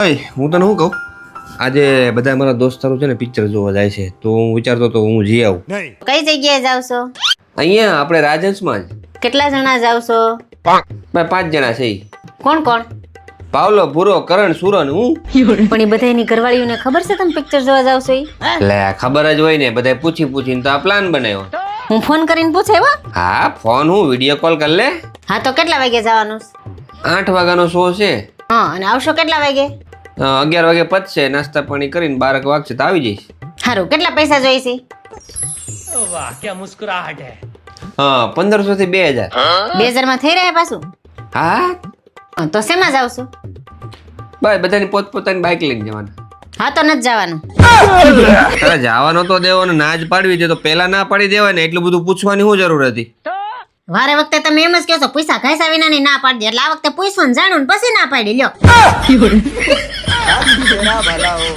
હું તને શું કહું? આજે બધા મારા દોસ્તારો છે ને પિક્ચર જોવા જાય છે. તો હું વિચારતો તો હું જઈ આવું. કઈ જગ્યાએ જાવ છો? અહીંયા આપણે રાજહંસમાં જ. કેટલા જણા જાવ છો? પાંચ. જણા છે. કોણ કોણ? પાવલો ભૂરો કરણ સુરન હું. પણ એ બધાની ઘરવાળીઓને ખબર છે તમે પિક્ચર જોવા જાવ છો ઈ? ખબર જ હોય ને બધા પૂછી પૂછીને તો આ પ્લાન બનાવ્યો હું ફોન કરીને પૂછે એવા હા ફોન હું વીડિયો કોલ કરી લે. હા તો કેટલા વાગે જવાનું? આઠ વાગ્યાનો શો છે. હા અને આવશો કેટલા વાગે? અગિયાર વાગે પતશે નાસ્તા પાણી કરીને બારક વાગશે તો આવી જઈશ. હારું કેટલા પૈસા જોઈશે હા. પંદરસો થી બે હજાર. બે હજારમાં થઈ રહ્યા પાછું? હા? હા, તો શેમાં જાવ છો? ભાઈ બધાની પોતપોતાની બાઇક લઈને જવાના. હા તો નથી જવાનું. તારે જવાનો તો દેવો ને ના જ પાડવી છે તો પેલા ના પાડી દેવાય ને એટલું બધું પૂછવાની શું જરૂર હતી? વારે વખતે તમે એમ જ કહો છો પૈસા ખાઈસા વિનાની ના પાડી દે. એટલે આ વખતે પૂછવાનું જાણું ને પછી ના પાડી લ્યો. बुरा भला हो